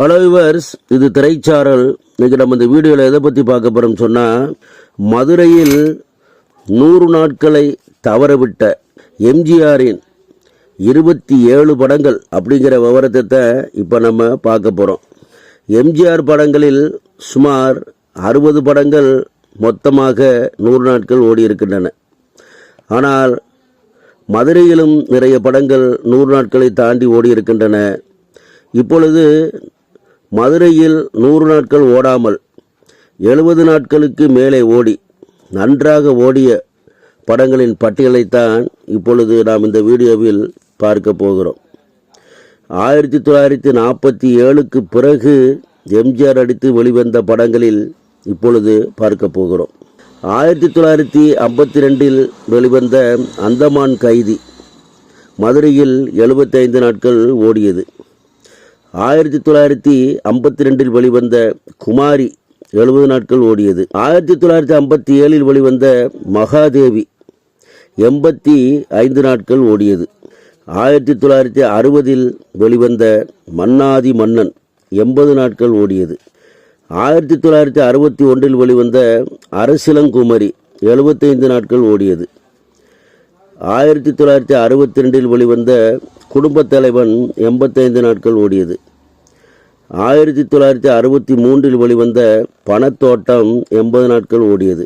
Hello viewers இது திரைச்சாரல் இன்னைக்கு நம்ம இந்த வீடியோவில் எதை பற்றி பார்க்க போகிறோம் சொன்னால் மதுரையில் நூறு நாட்களை தவறவிட்ட எம்ஜிஆரின் இருபத்தி ஏழு படங்கள் அப்படிங்கிற விவரத்தை இப்போ நம்ம பார்க்க போகிறோம் எம்ஜிஆர் படங்களில் சுமார் அறுபது படங்கள் மொத்தமாக நூறு நாட்கள் ஓடி இருக்கின்றன. ஆனால் மதுரையிலும் நிறைய படங்கள் நூறு நாட்களை தாண்டி ஓடி இருக்கின்றன. இப்பொழுது மதுரையில் நூறு நாட்கள் ஓடாமல் எழுபது நாட்களுக்கு மேலே ஓடி நன்றாக ஓடிய படங்களின் பட்டியலைத்தான் இப்பொழுது நாம் இந்த வீடியோவில் பார்க்க போகிறோம். ஆயிரத்தி தொள்ளாயிரத்தி நாற்பத்தி ஏழுக்கு பிறகு எம்ஜிஆர் அடித்து வெளிவந்த படங்களில் இப்பொழுது பார்க்க போகிறோம். ஆயிரத்தி தொள்ளாயிரத்தி ஐம்பத்தி ரெண்டில் வெளிவந்த அந்தமான் கைதி மதுரையில் எழுபத்தைந்து நாட்கள் ஓடியது. ஆயிரத்தி தொள்ளாயிரத்தி ஐம்பத்தி ரெண்டில் வெளிவந்த குமாரி எழுபது நாட்கள் ஓடியது. ஆயிரத்தி தொள்ளாயிரத்தி ஐம்பத்தி ஏழில் வெளிவந்த மகாதேவி எண்பத்தி ஐந்து நாட்கள் ஓடியது. ஆயிரத்தி தொள்ளாயிரத்தி அறுபதில் வெளிவந்த மன்னாதி மன்னன் எண்பது நாட்கள் ஓடியது. ஆயிரத்தி தொள்ளாயிரத்தி அறுபத்தி ஒன்றில் வெளிவந்த அரசிலங்குமரி எழுபத்தைந்து நாட்கள் ஓடியது. ஆயிரத்தி தொள்ளாயிரத்தி அறுபத்தி ரெண்டில் வெளிவந்த குடும்பத் தலைவன் எண்பத்தைந்து நாட்கள் ஓடியது. ஆயிரத்தி தொள்ளாயிரத்தி அறுபத்தி மூன்றில் வெளிவந்த பணத்தோட்டம் எண்பது நாட்கள் ஓடியது.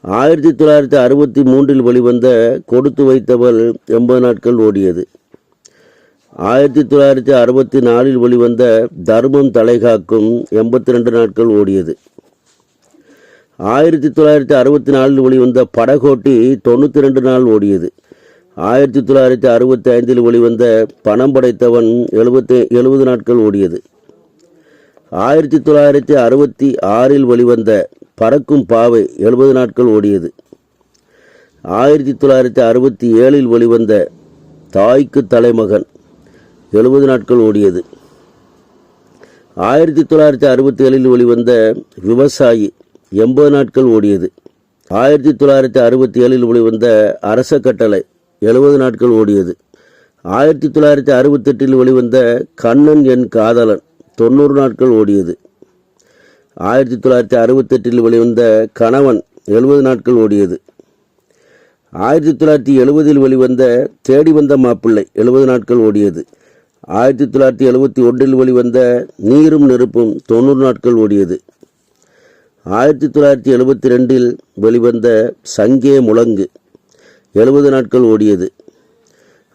ஆயிரத்தி தொள்ளாயிரத்தி அறுபத்தி மூன்றில் வெளிவந்த கொடுத்து வைத்தவள் எண்பது நாட்கள் ஓடியது. ஆயிரத்தி தொள்ளாயிரத்தி அறுபத்தி நாலில் வெளிவந்த தர்மம் தலைகாக்கும் எண்பத்தி ரெண்டு நாட்கள் ஓடியது. ஆயிரத்தி தொள்ளாயிரத்தி அறுபத்தி நாலில் வெளிவந்த படகோட்டி தொண்ணூற்றி ரெண்டு நாள் ஓடியது. ஆயிரத்தி தொள்ளாயிரத்தி அறுபத்தி ஐந்தில் வெளிவந்த பணம் படைத்தவன் எழுபத்தி எழுபது நாட்கள் ஓடியது. ஆயிரத்தி தொள்ளாயிரத்தி அறுபத்தி ஆறில் வெளிவந்த பறக்கும் பாவை எழுபது நாட்கள் ஓடியது. ஆயிரத்தி தொள்ளாயிரத்தி அறுபத்தி ஏழில் வெளிவந்த தாய்க்கு தலைமகன் எழுபது நாட்கள் ஓடியது. ஆயிரத்தி தொள்ளாயிரத்தி அறுபத்தி ஏழில் வெளிவந்த விவசாயி எண்பது நாட்கள் ஓடியது. ஆயிரத்தி தொள்ளாயிரத்தி அறுபத்தி ஏழில் வெளிவந்த அரச கட்டளை எழுபது நாட்கள் ஓடியது. ஆயிரத்தி தொள்ளாயிரத்தி அறுபத்தெட்டில் வெளிவந்த கண்ணன் என் காதலன் தொண்ணூறு நாட்கள் ஓடியது. ஆயிரத்தி தொள்ளாயிரத்தி அறுபத்தெட்டில் வெளிவந்த கணவன் எழுபது நாட்கள் ஓடியது. ஆயிரத்தி தொள்ளாயிரத்தி எழுபதில் வெளிவந்த தேடி வந்த மாப்பிள்ளை எழுபது நாட்கள் ஓடியது. ஆயிரத்தி தொள்ளாயிரத்தி எழுபத்தி ஒன்றில் வெளிவந்த நீரும் நெருப்பும் தொண்ணூறு நாட்கள் ஓடியது. ஆயிரத்தி தொள்ளாயிரத்தி எழுபத்தி ரெண்டில் வெளிவந்த சங்கே முழங்கு எழுபது நாட்கள் ஓடியது.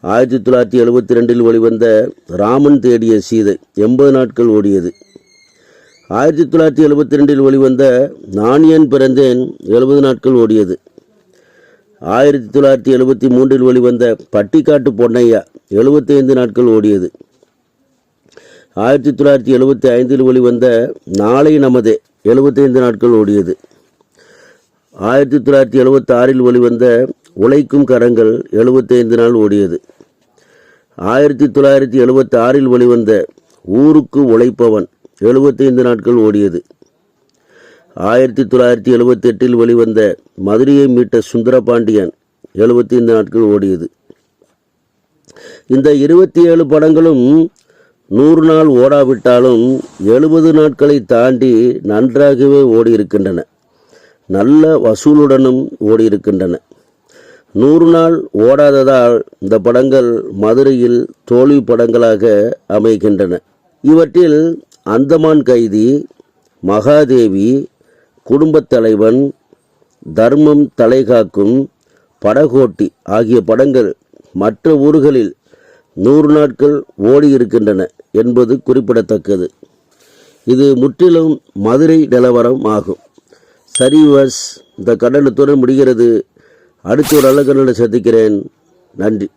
ஆயிரத்தி தொள்ளாயிரத்தி எழுபத்தி ரெண்டில் வெளிவந்த ராமன் தேடிய சீதை எண்பது நாட்கள் ஓடியது. ஆயிரத்தி தொள்ளாயிரத்தி எழுபத்தி ரெண்டில் வெளிவந்த நானியன் பிறந்தேன் எழுபது நாட்கள் ஓடியது. ஆயிரத்தி தொள்ளாயிரத்தி எழுபத்தி மூன்றில் வெளிவந்த பட்டிக்காட்டு பொன்னையா எழுபத்தி ஐந்து நாட்கள் ஓடியது. ஆயிரத்தி தொள்ளாயிரத்தி எழுபத்தி ஐந்தில் வெளிவந்த நாளை நமதே எழுபத்தைந்து நாட்கள் ஓடியது. ஆயிரத்தி தொள்ளாயிரத்தி எழுபத்தி ஆறில் வெளிவந்த உழைக்கும் கரங்கள் எழுபத்தைந்து நாள் ஓடியது. ஆயிரத்தி தொள்ளாயிரத்தி எழுபத்தி ஆறில் வெளிவந்த ஊருக்கு உழைப்பவன் எழுபத்தைந்து நாட்கள் ஓடியது. ஆயிரத்தி தொள்ளாயிரத்தி எழுபத்தி எட்டில் வெளிவந்த மதுரையை மீட்ட சுந்தரபாண்டியன் எழுபத்தி ஐந்து நாட்கள் ஓடியது. இந்த இருபத்தி ஏழு படங்களும் நூறு நாள் ஓடாவிட்டாலும் எழுபது நாட்களை தாண்டி நன்றாகவே ஓடி இருக்கின்றன நல்ல வசூலுடனும் ஓடியிருக்கின்றன. நூறு நாள் ஓடாததால் இந்த படங்கள் மதுரையில் தோல்வி படங்களாக அமைகின்றன. இவற்றில் அந்தமான் கைதி மகாதேவி குடும்பத் தலைவன் தர்மம் தலைகாக்கும் படகோட்டி ஆகிய படங்கள் மற்ற ஊர்களில் நூறு நாட்கள் ஓடியிருக்கின்றன என்பது குறிப்பிடத்தக்கது. இது முற்றிலும் மதுரை நிலவரம் ஆகும். சரிவஸ் இந்த கடலுத்துடன் முடிகிறது. அடுத்து ஒரு நல்ல கடலை சந்திக்கிறேன். நன்றி.